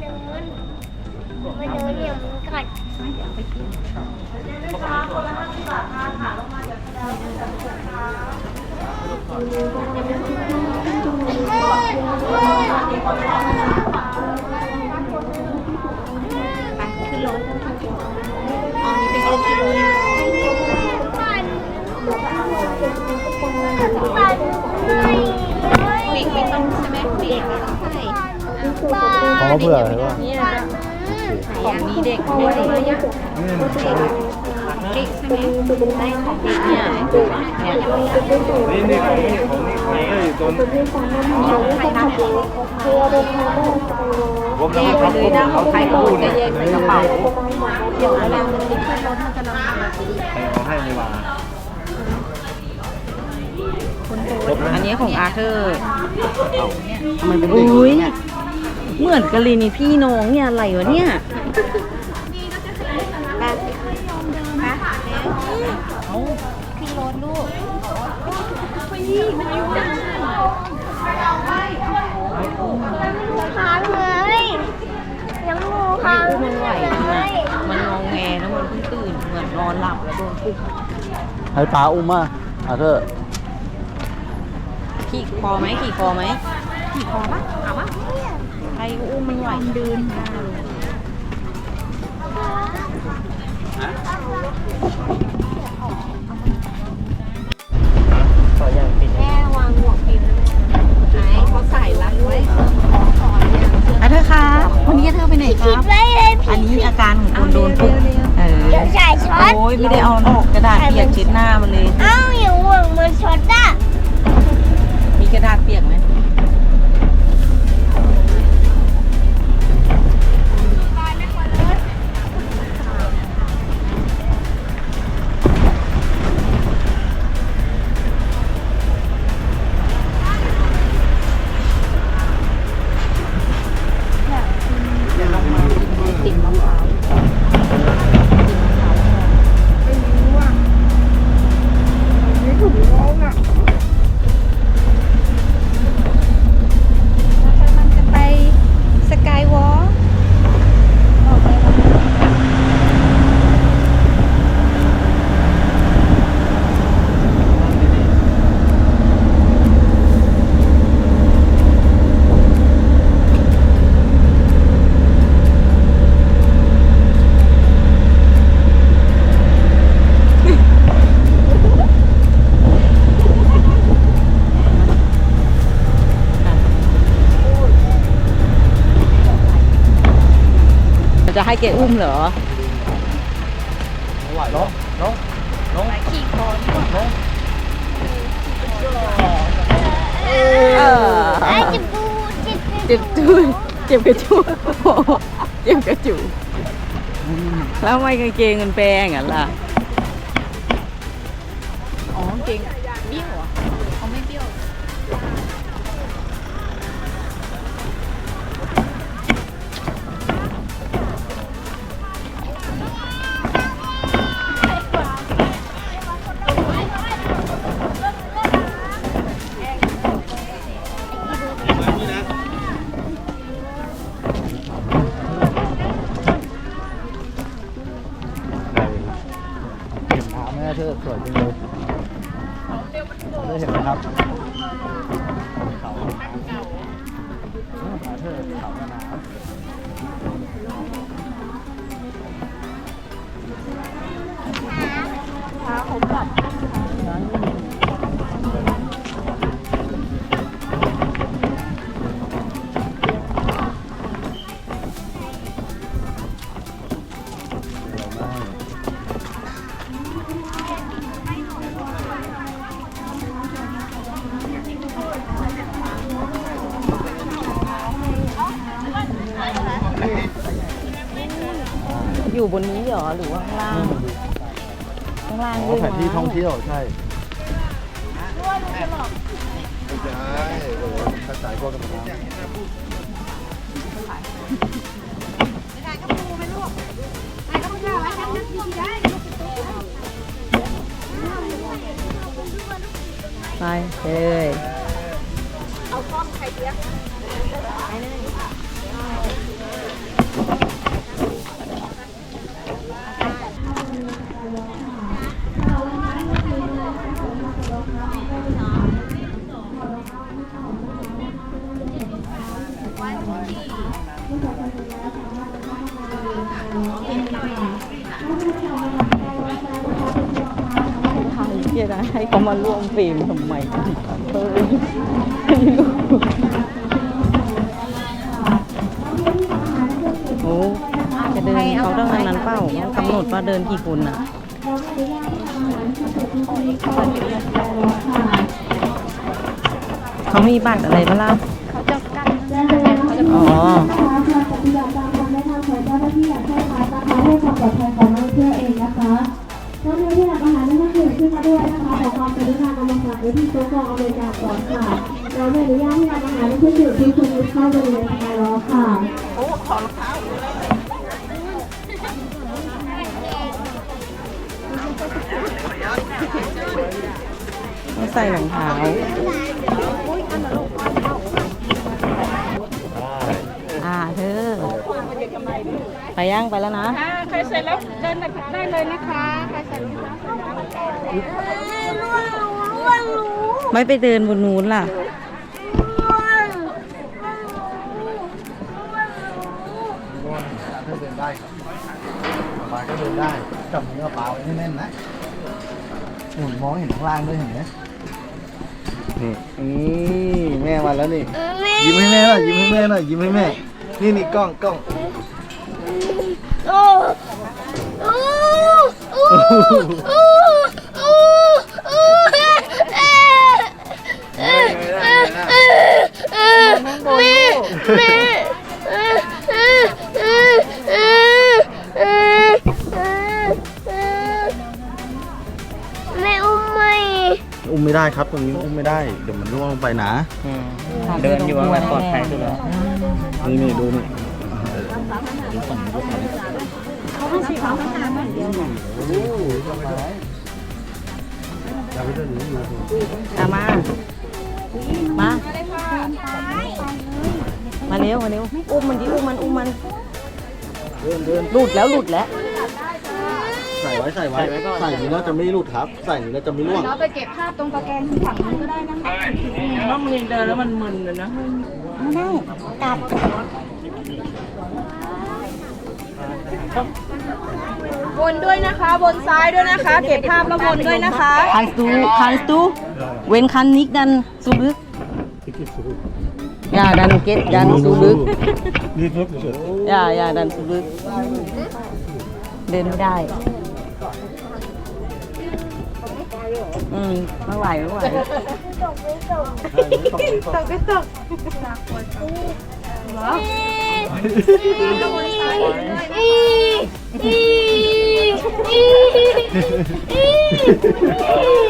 เดินไม่เดินเนี่ยมันกัดขึ้นรถอ๋อนี่เป็นรถที่รถปั่นปั่นไม่เด็กไม่ต้องใช่ไหมเด็กไม่ต้องใส่ ปั่น อ๋อเผื่อใช่ป่ะเนี่ยของมีเด็กไม่ได้เลยอะอืมเด็กใช่ไหมได้ของเด็กเนี่ยเนี่ยนี่นี่ของนี่ของนี่ใครก็อยู่ตรงใครนะผมแยแล้วกคไปรับเลยนะของใครก็จะแยกใส่กระเป๋าเดี๋ยวเวลามันขึ้นรถมันจะลำบากใครเอให้ไม่ว่าอันนี้ของอาร์เธอร์ทำไมเป็นเด็กอุ้ย เหมือนกันเลยนี่พี่น้องเนี่ยอะไรวะเนี่ยขึ้นรถลูกค้างเลยยังงูค้างมันไหวเลนะยมันงองแงแล้วมันเพิ่งตื่น เหมือนนอนหลับแล้วโดนปลุกให้ป้าอุ้มมาอาเธอร์ขี่คอไหมขี่คอไหม ขี่คอปะเอาปะใครก็อุ้มมันไหวเดินหน้าเลยขออย่างปิดแม่วางหมวกพิมพ์ไหนเขาใส่รัดไว้อาเธอครับวันนี้อาเธอไปไหนคคิรัดบ ไว้เลยอันนี้อาการของคนโดนปลุกเออ เดี๋ยวจ่ายช็อตโอ้ยไม่ได้เอาออกกระดาษเปียกเช็ดหน้ามันเลย เอ้าอย่ จะให้แกอุ้มเหรอไหวน้องน้องน้องขี่คอน้องเออไอ้จิบกูจิบเจ็บจุยเจ็บกระจุยเจ็บกระจุยแล้วทำไมกางเกงมันแปลงอะล่ะ อ๋อกางเกง เท้าแม่เธอสวยจังเลยได้เห็นไหมครับเขาอาเธอร์เขากระน้ำ อหรือว่าข้างล่างข้างล่างอ๋ด้อวยแผนที่มั้งท่องเที่ยวใช่ไม่ใช่โอ้โหกระจายพวกกันมาไปเลย ให้เขามาร่วมฟิล์มทำไมเออโอ้จะเดินเขาต้องอันนั้นเปล่ากำหนดว่าเดินกี่คนอะเขามีบัตรอะไรบ้างล่ะเขาจะกันอ๋อปฏิบัติตามคำแนะนำของเจ้าหน้าที่อยางเคร่งครัดนะคะเพื่อความปลอดภัยของนักท่องเที่ยวเองนะคะ นักท่องเที่ยวที่รับอาหารได้นั่งดื่มขึ้นมาด้วยนะคะขอความกรุณานำมาฝากไว้ที่โต๊ะกองอำนวยการก่อนค่ะเราไม่อนุญาตให้รับอาหารและเครื่องดื่มที่คุณมีเข้าบริเวณภายล้อค่ะไม่ใส่รองเท้าอ่าเธอ ไปย่างไปแล้วนะใครเสร็จแล้วเดินได้เลยนะคะใครเสร็จแล้วร่วงรู้ไม่ไปเดินบนนู้นล่ะเธอเดินได้ครับสบายก็เดินได้จับมือกระเป๋าไว้ให้แน่นนะหมุนมองเห็นข้างล่างด้วยเห็นไหมนี่นี่แม่มาแล้วนี่ ยิ้มให้แม่หน่อยยิ้มให้แม่หน่อยยิ้มให้แม่ นี่นี่กล้องกล้อง โอ้โอ้โอ้โอ้โอ้โอ้เอ๊ะเอ๊ะเอ๊ะเอ๊ะเอ๊ะแม่แม่เอ๊ะเอ๊ะเอ๊ะเอ๊ะเอ๊ะเอ๊ะเอ๊ะแม่อุ้มไหมอุ้มไม่ได้ครับ ตรงนี้อุ้มไม่ได้ เดี๋ยวมันร่วงลงไปนะ เดินอยู่ว่าปลอดภัยสุดแล้วนี่นี่ดูนี่อย่าไป เดินหนีอยู่อามา มา มาเร็ว มาเร็ว อุ้มมันดิ อุ้มมัน อุ้มมันเดินเดินหลุดแล้วหลุดแล้ว ใส่ไว้ใส่ไว้ ใส่นี้แล้วจะไม่หลุดครับ ใส่นี้แล้วจะไม่ร่วงเราไปเก็บภาพตรงตะแกรงฝั่งนู้นก็ได้นะคะว่ามันยังเดินแล้วมันมึนเลยนะบ นด้วยนะคะบนซ้ายด้วยนะคะ เก็บภาพแล้วบนด้วยนะคะ Kannst du, kannst du, wenn kann nicht, dann zurück. Ja, dann geht dann zurück. นี่ครับ Ja, ja, dann zurück. เดินไม่ได้ อืมไม่ไหวไม่ไหว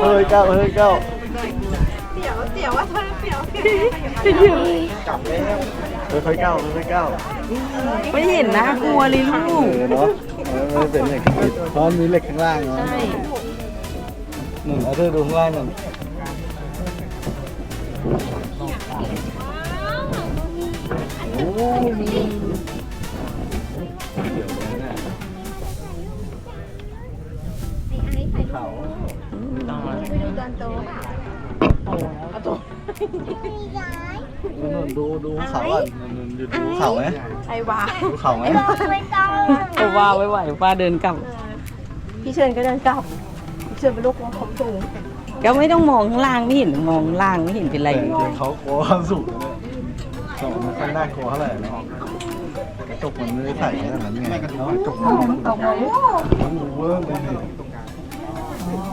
เฮ้ยเก้าเฮ้ยเก้ากลับแล้วค่อยๆก้าวค่อยๆก้าวไม่เห็นนะกลัวเลยลูเอกอเนาะเออมันเป็นเหล็กติดเพราะมันมีเหล็กข้างล่างเนาะใช่หนึ่งเอาเธอดูข้างล่างหนึ่งโอ้มี เขานู่นดูดูเขาอะนู่นดูดูเขาไหมไอวาดูเขาไหมไม่ต้องก็ว่าไว้ไหวป้าเดินกลับ พี่เชิญก็เดินกลับพี่เชิญเป็นลูกของผมสูงก็ไม่ต้องมองข้างล่างไม่เห็นมองล่างไม่เห็นเป็นไรแต่จริงๆเขากลัวความสูงเลยสองมันไม่ค่อยน่ากลัวเท่าไหร่นะกระจกมันไม่ได้ใส่ขนาดนั้นไงกระจกมันตกเลยโอ้โหเวิร์กเลย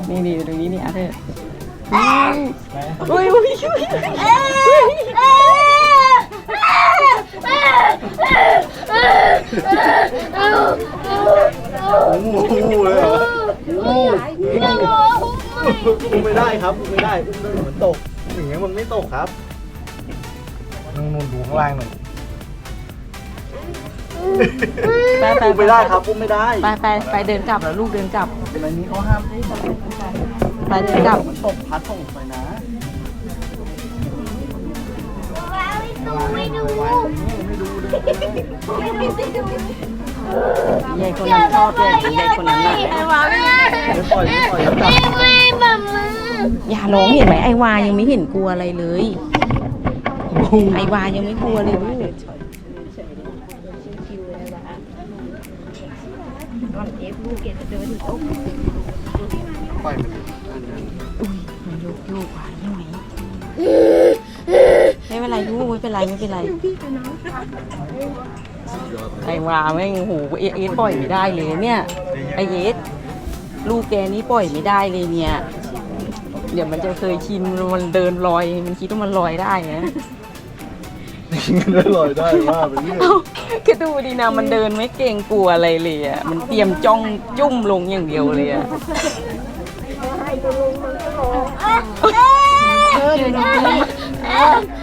นี่นี่นี่ตรงนี้นี่อะเธออุ้ยอุ้ยอุ้ยโอ้โหเลยเหรอโอ้โหอุ้มไม่ได้ครับอุ้มไม่ได้อุ้มได้เหมือนตกอย่างเงี้ยมันไม่ตกครับนู่นๆดูข้างล่างหน่อยไปไปอุ้มไม่ได้ครับอุ้มไม่ได้ ไปไปไปเดินกลับแล้วลูกเดินกลับเป็นอะไรนี้เขาห้ามไป เดินกลับมันตกพัดตกไปนะไม่ดูยายคนนั้นชอบเลยยายคนนั้นน่ะไม่ปล่อยไม่ปล่อยแล้วจับไม่แบบมืออย่าร้องเห็นไหมไอวายังไม่เห็นกลัวอะไรเลยไอวายังไม่กลัวเลย ไม่เป็นไรลูกไม่เป็นไรไม่เป็นไรไอ้วาแม่งโอ้โหเอเอสปล่อยไม่ได้เลยเนี่ยไอเอสลูกแกนี่ปล่อยไม่ได้เลยเนี่ย เดี๋ยวมันจะเคยชินมันเดินลอย มันคิดว่ามันลอยได้นะมันได้ลอยได้ว่าไปเรื่อยเอ้าก็ดูดีนะมันเดินไม่เกรงกลัวอะไรเลยอะมันเตรียมจ้องจุ้มลงอย่างเดียวเลยอะ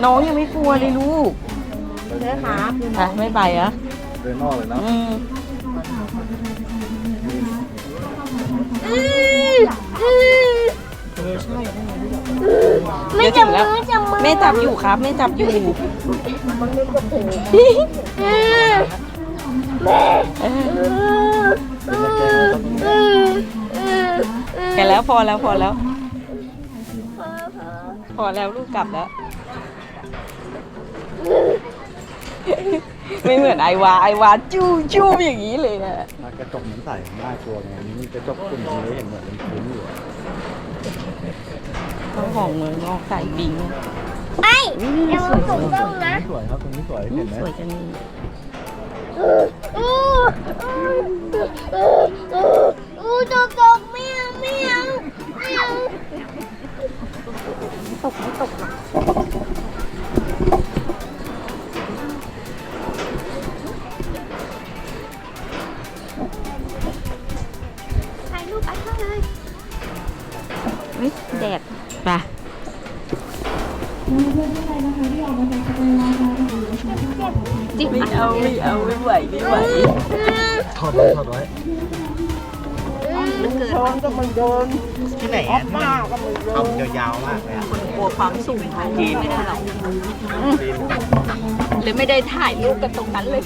น้องยังไม่กลัวเลยลูกอะไม่ไปอะเดินนอกเลยนะอืมไม่เดี๋ยวจัถึบงมืแล้วอจับมือแม่จับอยู่ครับแม่จับอยู่เออแกแล้วพอแล้วพอแล้ว พอแล้วลูกกลับแล้ว ไม่เหมือนไอวาไอวาจู้จู้อย่างนี้เลยอะกระจกเหมือนใส่น่ากลัวไงนี่กระจกกลุ่มนี้เห็นเหมือนเป็นคุ้มอยู่อะต้องของเมืองนอกใส่บิงไอ้อย่ามาปกป้องนะสวยครับตรงนี้สวยเห็นไหมสวยจังเลยอู้อู้อู้ตกตกไว้ถอดไว้ที่ไหนอะที่มันทำยาวๆมากเลยอะกลัวความสูงของจีนไม่ได้หรอกหรือไม่ได้ถ่ายรูปกันตรงนั้นเลย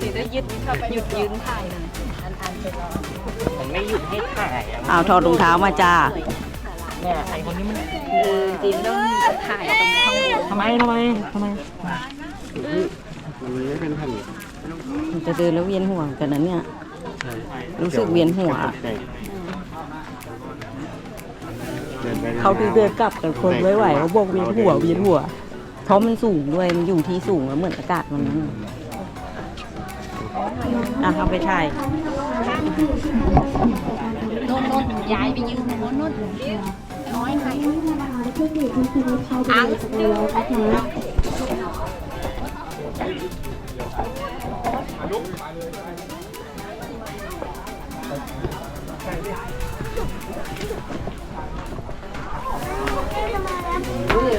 สีได้ยึดหยุดยืนถ่ายหน่อยมันไม่หยุดให้ถ่ายอะเอาถอดรองเท้ามาจ้าเนี่ยไอ้คนนี้มันจีนต้องถ่ายตรงข้างบนทำไมทำไมทำไมมันไม่เป็นแผ่นมันจะเดินแล้วเวียนหัวกันนะเนี่ย รู้สึกเวียนหัว เขาดูเดินกลับกันคนไม่ไหวเขาบอกเวียนหัวเวียนหัว เพราะมันสูงด้วยมันอยู่ที่สูงแล้วเหมือนอากาศมันนั้นอะเอาไปถ่ายโน่นโน่นย้ายไปยืนโน่นโน่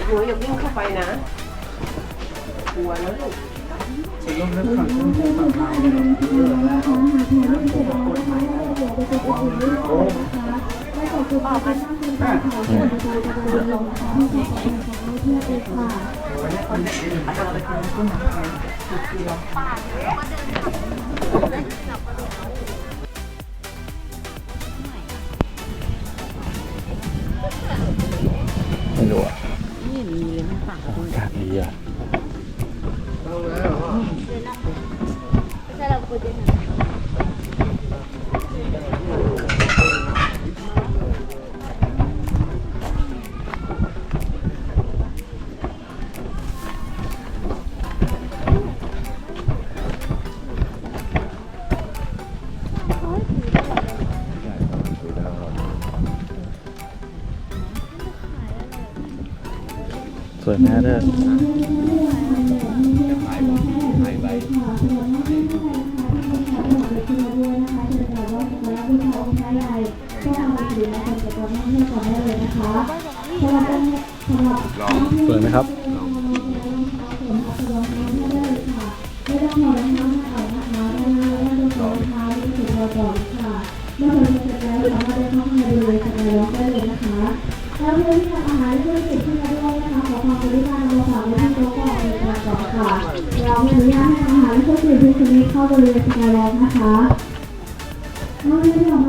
หนูอย่าวิ่งเข้าไปนะกลัวนะลูกไม่รู้อะ นี่มีเลยมันปากคุณอากาศดีอะ สวยแม่เด้อสวยไหมครับ แล้วเพื่อนที่ทำอาหารเพื่อนติดที่มาด้วยนะคะขอควารุณาเราฝากไว้ที่โต๊ะก่อนในการก่อค่ะเราไม่อนุญาตให้ทำอาหารเพื่อนติดที่ชนิดเข้าบริเวณสกายล็อกนะคะนอกจาก